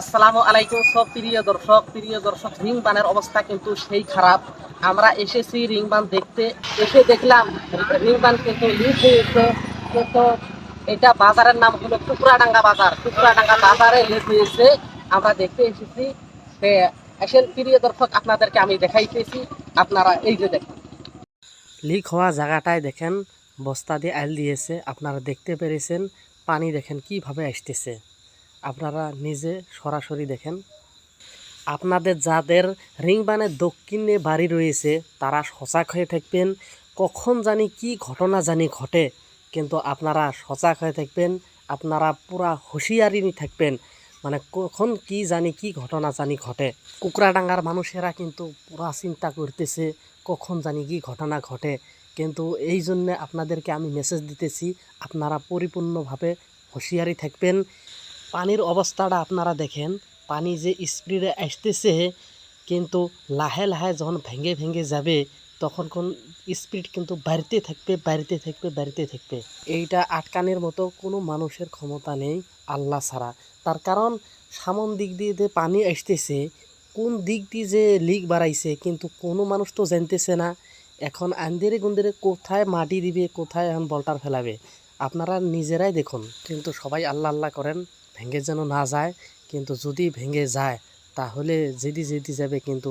আসসালামু আলাইকুম, সব প্রিয় দর্শক প্রিয় দর্শক রিং বানের অবস্থা কিন্তু সেই খারাপ। আমরা এসেছি রিং বান দেখতে, এসে দেখলাম রিং বান কিন্তু লিক হয়েছে কিন্তু এটা বাজারের নাম হলো টুকরাডাঙ্গা বাজার। টুকরাডাঙ্গা বাজারে লিক হয়েছে আমরা দেখতে এসেছি আসেন প্রিয় দর্শক, আপনাদেরকে আমি দেখাইতেছি। আপনারা এই যে দেখেন। লিক হওয়া জায়গাটায় দেখেন, বস্তা দিয়ে আইল দিয়েছে। আপনারা দেখতে পেরেছেন, পানি দেখেন কীভাবে আসতেছে। আপনারা নিজে সরাসরি দেখেন। আপনাদের যাদের রিংবানের দক্ষিণে বাড়ি রয়েছে, তারা সজাগ হয়ে থাকবেন। কখন জানি কি ঘটনা জানি ঘটে, কিন্তু আপনারা সজাগ হয়ে থাকবেন। আপনারা পুরা হুঁশিয়ারি থাকবেন। মানে কখন কি জানি কি ঘটনা জানি ঘটে। কুকরাডাঙ্গার মানুষেরা কিন্তু পুরা চিন্তা করতেছে, কখন জানি কি ঘটনা ঘটে। কিন্তু এই জন্যে আপনাদেরকে আমি মেসেজ দিতেছি, আপনারা পরিপূর্ণভাবে হুঁশিয়ারি থাকবেন। পানির অবস্থাটা আপনারা দেখেন। পানি যে স্পিডে আসতেছে, কিন্তু লাহে লাহে যখন ভেঙে ভেঙে যাবে, তখন কোন স্পিড কিন্তু বাড়তে থাকবে বাড়তে থাকবে বাড়তে থাকবে। এইটা আটকানোর মতো কোনো মানুষের ক্ষমতা নেই আল্লাহ ছাড়া। তার কারণ, সামন দিক দিয়ে যে পানি আসতেছে, কোন দিক দিয়ে যে লিক বাড়াইছে, কিন্তু কোনো মানুষ তো জানতেছে না। এখন আন্দেরে গুন্দেরে কোথায় মাটি দিবে, কোথায় এখন বলটার ফেলাবে। আপনারা নিজেরাই দেখুন, কিন্তু সবাই আল্লাহ আল্লাহ করেন, ভেঙে যেন না যায়। কিন্তু যদি ভেঙে যায়, তাহলে যেদি যেদি যাবে কিন্তু